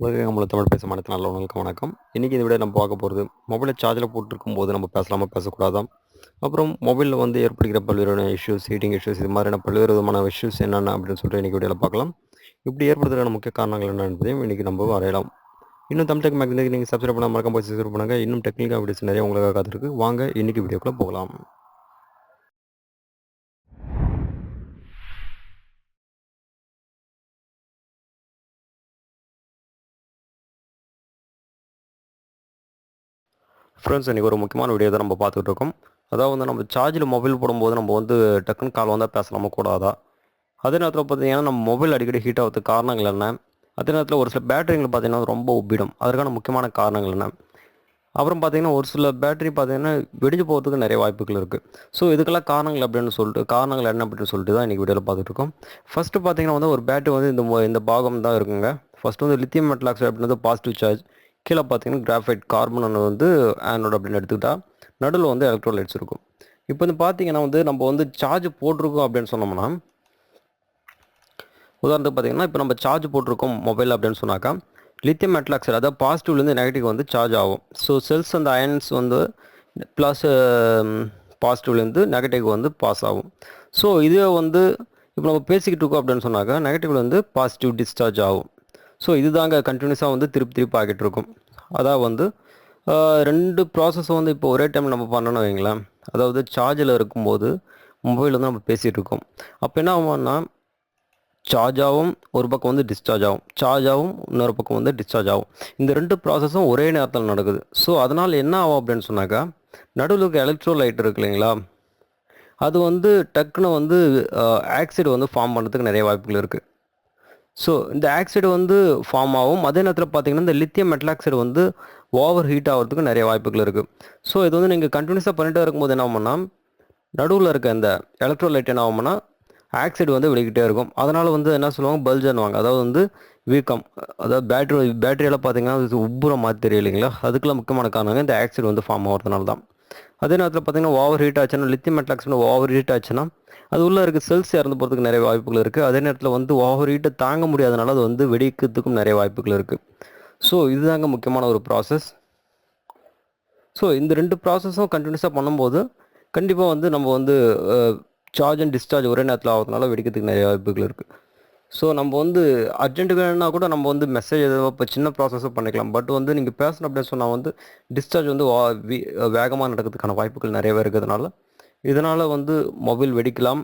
உலக தமிழ் பேச மாட்டேன் உணவுக்கு வணக்கம். இன்றைக்கி இந்த விட நம்ம பார்க்க போகிறது மொபைலை சார்ஜில் போட்டிருக்கும் போது நம்ம பேசலாமா? பேசக்கூடாதான் அப்புறம் மொபைலில் வந்து ஏற்படுகிற பல்வேறு இஷ்யூஸ் ஹீட்டிங் இஷ்யூஸ் இது மாதிரியான பல்வேறு விதமான இஷ்யூஸ் என்னென்ன அப்படின்னு சொல்லிட்டு இன்றைக்கி வீடியோவில் பார்க்கலாம். இப்படி ஏற்படுறதுக்கான முக்கிய காரணங்கள் என்ன என்பதையும் இன்றைக்கி நம்ம வரையலாம். இன்னும் தமிழ் டெக் மேக்னெட் நீங்கள் சப்ஸ்கிரைப் பண்ண மறக்காம போய் சப்ஸ்கிரைப் பண்ணுங்கள் இன்னும் டெக்னிக்காக வீடியோஸ் நிறைய உங்களுக்காக காத்திருக்கு. வாங்க இன்றைக்கி வீடியோக்குள்ளே போகலாம். ஃப்ரெண்ட்ஸ் இன்றைக்கி ஒரு முக்கியமான வீடியோ தான் நம்ம பார்த்துட்டு இருக்கோம். அதாவது வந்து நம்ம சார்ஜில் மொபைல் போடும்போது நம்ம வந்து டக்குன்னு கால் வந்தால் பேசலாமா கூடாதா? அதே நேரத்தில் பார்த்தீங்கன்னா நம்ம மொபைல் அடிக்கடி ஹீட் ஆகிறது காரணங்கள் என்ன? அதே நேரத்தில் ஒரு சில பேட்டரிங்களை பார்த்தீங்கன்னா ரொம்ப ஒப்பிடும் அதற்கான முக்கியமான காரணங்கள் என்ன? அப்புறம் பார்த்தீங்கன்னா ஒரு சில பேட்டரி பார்த்தீங்கன்னா வெடிஞ்சு போகிறதுக்கு நிறைய வாய்ப்புகள் இருக்குது ஸோ இதுக்கெல்லாம் காரணங்கள் அப்படின்னு சொல்லிட்டு காரணங்கள் என்ன அப்படின்னு சொல்லிட்டு தான் இன்றைக்கி வீடியோவில் பார்த்துட்டு இருக்கோம். ஃபஸ்ட்டு பார்த்தீங்கன்னா வந்து ஒரு பேட்டரி வந்து இந்த இந்த பாகம் தான் இருக்குங்க. ஃபஸ்ட்டு வந்து லித்தியம் மெட்டல் ஆக்சைடு அப்படின்றது பாசிட்டிவ் சார்ஜ் கீழே பார்த்தீங்கன்னா கிராஃபைட் கார்பன் வந்து ஆனோட் அப்படின்னு எடுத்துக்கிட்டா நடுவில் வந்து எலக்ட்ரோலைட்ஸ் இருக்கும். இப்போ வந்து பார்த்தீங்கன்னா வந்து நம்ம வந்து சார்ஜ் போட்டிருக்கோம் அப்படின்னு சொன்னோம்னா உதாரணத்துக்கு பார்த்தீங்கன்னா இப்போ நம்ம சார்ஜ் போட்டிருக்கோம் மொபைல் அப்படின்னு சொன்னாக்கா லித்தியம் மெட்டல் ஆக்சைடு அதாவது பாசிட்டிவ்லேருந்து நெகட்டிவ் வந்து சார்ஜ் ஆகும். ஸோ செல்ஸ் அந்த அயன்ஸ் வந்து ப்ளஸ் பாசிட்டிவ்லேருந்து நெகட்டிவ் வந்து பாஸ் ஆகும். ஸோ இதே வந்து இப்போ நம்ம பேசிக்கிட்டு இருக்கோம் அப்படின்னு சொன்னாக்கா நெகட்டிவ்ல வந்து பாசிட்டிவ் டிஸ்சார்ஜ் ஆகும். ஸோ இதுதாங்க கண்டினியூஸாக வந்து திருப்பி திருப்பி ஆகிட்டு இருக்கும். அதாவது வந்து ரெண்டு ப்ராசஸ் வந்து இப்போ ஒரே டைம் நம்ம பண்ணணும் வைங்களேன் அதாவது சார்ஜில் இருக்கும்போது மொபைல் வந்து நம்ம பேசிகிட்டு இருக்கோம். அப்போ என்ன ஆகும்னா சார்ஜ் ஆகும் ஒரு பக்கம் வந்து டிஸ்சார்ஜ் ஆகும். சார்ஜ் ஆகும் இன்னொரு பக்கம் வந்து டிஸ்சார்ஜ் ஆகும். இந்த ரெண்டு ப்ராசஸும் ஒரே நேரத்தில் நடக்குது. ஸோ அதனால் என்ன ஆகும் அப்படின்னு சொன்னாக்கா நடுவில் இருக்க எலக்ட்ரோலைட் இருக்கு இல்லைங்களா? அது வந்து டக்குன்னு வந்து ஆக்சைடு வந்து ஃபார்ம் பண்ணுறதுக்கு நிறைய வாய்ப்புகள் இருக்குது ஸோ இந்த ஆக்சைடு வந்து ஃபார்ம் ஆகும். அதே நேரத்தில் பார்த்தீங்கன்னா இந்த லித்தியம் மெட்டல் ஆக்சைடு வந்து ஓவர் ஹீட் ஆகிறதுக்கு நிறைய வாய்ப்புகள் இருக்குது ஸோ இது வந்து நீங்கள் கண்டினியூஸாக பண்ணிட்டே இருக்கும்போது என்ன ஆகும்னா நடுவில் இருக்க இந்த எலக்ட்ரோலைட் என்ன ஆகும்னா ஆக்சைடு வந்து வெளிக்கிட்டே இருக்கும். அதனால் வந்து என்ன சொல்லுவாங்க? பல்ஜன்வாங்க அதாவது வந்து வீக்கம். அதாவது பேட்டரி பேட்டரியெல்லாம் பார்த்தீங்கன்னா அது உப்புற மாதிரி தெரியும் இல்லைங்களா அதுக்கெல்லாம் முக்கியமான காரணங்க இந்த ஆக்சைடு வந்து ஃபார்ம் ஆகிறதுனால தான். அதே நேரத்தில் பார்த்தீங்கன்னா ஓவர் ஹீட் ஆச்சுன்னா லித்தியம் மெட்டல் ஓவர் ஹீட் ஆச்சுன்னா அது உள்ளே இருக்க செல்ஸ் இறந்து போகிறதுக்கு நிறைய வாய்ப்புகள் இருக்குது அதே நேரத்தில் வந்து ஓவர் ஹீட்டை தாங்க முடியாதனால அது வந்து வெடிக்கிறதுக்கும் நிறைய வாய்ப்புகள் இருக்குது ஸோ இதுதாங்க முக்கியமான ஒரு ப்ராசஸ் ஸோ இந்த ரெண்டு ப்ராசஸும் கண்டினியூஸாக பண்ணும்போது கண்டிப்பாக வந்து நம்ம வந்து சார்ஜ் அண்ட் டிஸ்சார்ஜ் ஒரே நேரத்தில் ஆகிறதுனால வெடிக்கிறதுக்கு நிறைய வாய்ப்புகள் இருக்குது ஸோ நம்ம வந்து அர்ஜென்ட்டுக்கு வேணும்னா கூட நம்ம வந்து மெசேஜ் ஏதோ இப்போ சின்ன ப்ராசஸும் பண்ணிக்கலாம். பட் வந்து நீங்கள் பேசணும் அப்படின்னு சொன்னால் வந்து டிஸ்சார்ஜ் வந்து வேகமாக நடக்கிறதுக்கான வாய்ப்புகள் நிறையவே இருக்கிறதுனால இதனால் வந்து மொபைல் வெடிக்கலாம்.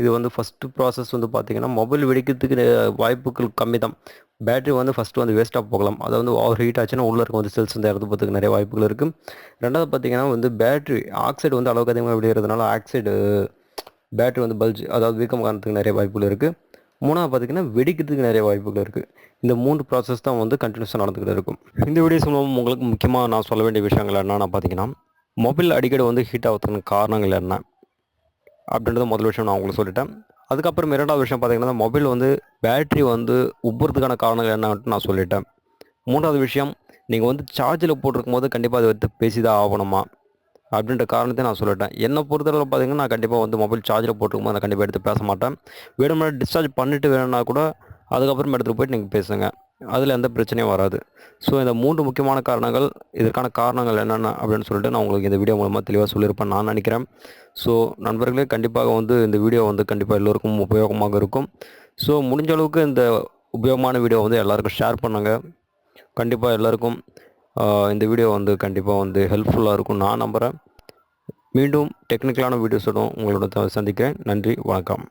இது வந்து ஃபஸ்ட்டு ப்ராசஸ் வந்து பார்த்தீங்கன்னா மொபைல் வெடிக்கிறதுக்கு வாய்ப்புகள் கம்மி தான் பேட்டரி வந்து ஃபஸ்ட்டு வந்து வேஸ்ட்டாக போகலாம். அதை வந்து ஓவர் ஹீட் ஆச்சுன்னா உள்ளே இருக்க வந்து செல்ஸ் வந்து இறந்து போகிறதுக்கு நிறைய வாய்ப்புகள் இருக்குது ரெண்டாவது பார்த்தீங்கன்னா வந்து பேட்டரி ஆக்சைடு வந்து அளவுக்கு அதிகமாக வெளியேறதுனால ஆக்சைடு பேட்டரி வந்து பல்ஜ் அதாவது வீக்கம் காரணத்துக்கு நிறைய வாய்ப்புகள் இருக்குது மூணாவது பார்த்தீங்கன்னா வெடிக்கிறதுக்கு நிறைய வாய்ப்புகள் இருக்குது இந்த மூன்று ப்ராசஸ் தான் வந்து கண்டினியூஸாக நடந்துக்கிட்டு இருக்கும். இந்த வீடியோஸ் மூலம் உங்களுக்கு முக்கியமாக நான் சொல்ல வேண்டிய விஷயங்கள் என்னென்னா பார்த்தீங்கன்னா மொபைல் அடிக்கடி வந்து ஹீட் ஆகிறதுக்கான காரணங்கள் என்ன? அப்படின்றது முதல் விஷயம் நான் உங்களுக்கு சொல்லிட்டேன். அதுக்கப்புறம் இரண்டாவது விஷயம் பார்த்தீங்கன்னா மொபைல் வந்து பேட்டரி வந்து உப்புறதுக்கான காரணங்கள் என்னன்ட்டு நான் சொல்லிட்டேன். மூன்றாவது விஷயம் நீங்கள் வந்து சார்ஜில் போட்டிருக்கும் போது கண்டிப்பாக அதை வந்து பேசி தான் ஆகணுமா? அப்படின்ற காரணத்தை நான் சொல்லிட்டேன். என்னை பொறுத்தளவு பார்த்தீங்கன்னா நான் கண்டிப்பாக வந்து மொபைல் சார்ஜில் போட்டுருக்கும் போது நான் கண்டிப்பாக எடுத்து பேச மாட்டேன். வேணும்னா டிஸ்சார்ஜ் பண்ணிட்டு வேணும்னா கூட அதுக்கப்புறம் எடுத்துகிட்டு போயிட்டு நீங்கள் பேசுங்க. அதில் எந்த பிரச்சனையும் வராது. ஸோ இந்த மூன்று முக்கியமான காரணங்கள் இதற்கான காரணங்கள் என்னென்ன அப்படின்னு சொல்லிட்டு நான் உங்களுக்கு இந்த வீடியோ மூலமாக தெளிவாக சொல்லியிருப்பேன் நான் நினைக்கிறேன். ஸோ நண்பர்களே கண்டிப்பாக வந்து இந்த வீடியோ வந்து கண்டிப்பாக எல்லோருக்கும் உபயோகமாக இருக்கும். ஸோ முடிஞ்ச அளவுக்கு இந்த உபயோகமான வீடியோ வந்து எல்லாருக்கும் ஷேர் பண்ணுங்கள் கண்டிப்பாக எல்லாருக்கும் இந்த வீடியோ வந்து கண்டிப்பாக வந்து ஹெல்ப்ஃபுல்லாக இருக்கும். நான் நம்புகிறேன் மீண்டும் டெக்னிக்கலான வீடியோஸோடும் உங்களோட சந்திக்கிறேன். நன்றி வணக்கம்.